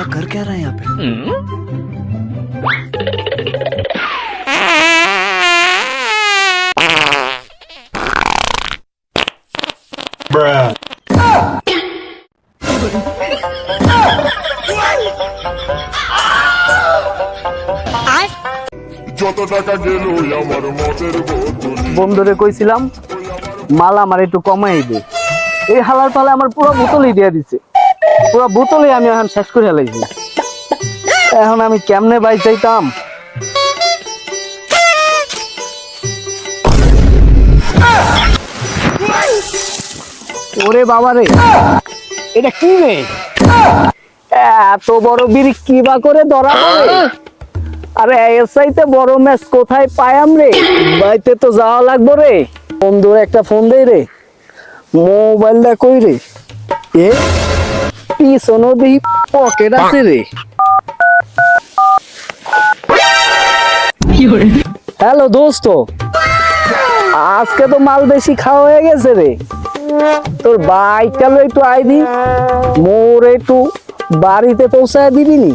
साला कर क्या रहा है यहाँ पे যত টাকা গেল আমার মতের বোতল বন্ধুরে কইছিলাম মাল আমার একটু কমাই দে এই হালার পালে আমার পুরো বোতলই দিয়ে দিছে পুরো বোতলে আমি এখন শেষ করে ফেলাইছি এখন আমি কেমনে বাইক যাইতাম ওরে বাবা রে এটা কি রে? এত বড় বিড়ি কি বা করে ধরা পড়ে? আরে এসআইতে বড় ম্যাচ কোথায় পায়াম রে? বাইতে তো যাওয়া লাগবো রে। বন্ধুর একটা ফোন দেই রে। মোবাইলটা কই রে? এ? পিছনও দেখি পকেট আছে রে হ্যালো দোস্ত আজকে তো মাল বেশি খাওয়া হয়ে গেছে রে। তোর বাইকটা একটু আইবি মোর একটু বাড়িতে পৌঁছায় দিবি নি।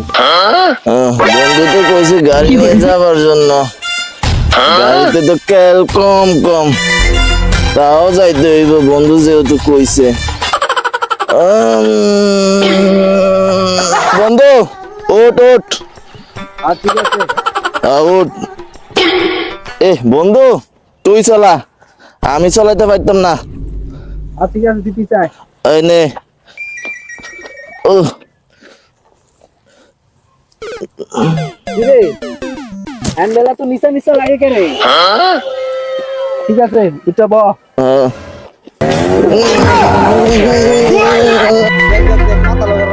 বন্ধু তো কইছে গাড়ি নিয়ে যাবার জন্য। গাড়িতে তো তেল কম কম। তাও যাইতে হইব বন্ধু যেহেতু কইছে। উম, বন্ধু। ওট ওট আর ঠিক আছে। ওঠ। এ বন্ধু তুই চলা। আমি চলাইতে পারতাম না। আর ঠিক আছে দিতে চাই। এই নে। ও। রে হ্যান্ডেলা তো নিচা নিচা লাগে কে রে ঠিক আছে এটা ব।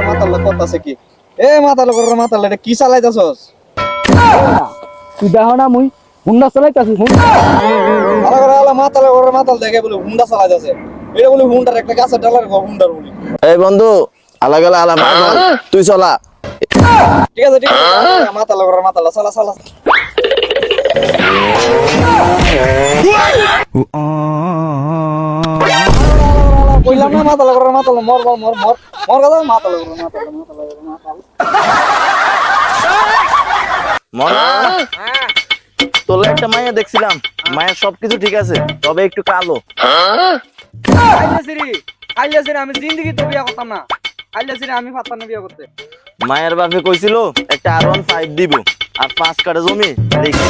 মাথা মাথা লগ কি? এ মাথা লগর মাথা লগ কি চালাইতাছস? তুই দেখো না মুই হুন্ডা চালাইতাছি হুন্ডা আলা করে আলা মাথা লগর মাথা দেখে বলে হুন্ডা চালাইতাছে। এটা বলে হুন্ডার একটা গাছের ডালার হুন্ডার বলি। এই বন্ধু আলাগ আলা আলা মার মার। তুই চলা। ঠিক আছে ঠিক আছে মাথা লগর মাথা লগ চালা চালা। কইলাম না মাথা লগর মাথা লগ মর মর মর মর। মর কথা মাথা লগর মাথা লগর মাথা লগর মাথা লগর। তোলে একটা মায়া দেখছিলাম মায়ের সবকিছু ঠিক আছে তবে একটু কালো। আইলাসিরি আইলাসিরি আমি জিন্দেগি তো বিয়া করতাম না। আইলাসিরি আমি পারতাম না বিয়া করতে। মায়ের বাপে কইছিল একটা আর ওয়ান ফাইভ দিব আর পাঁচ কাটা জমি রেখে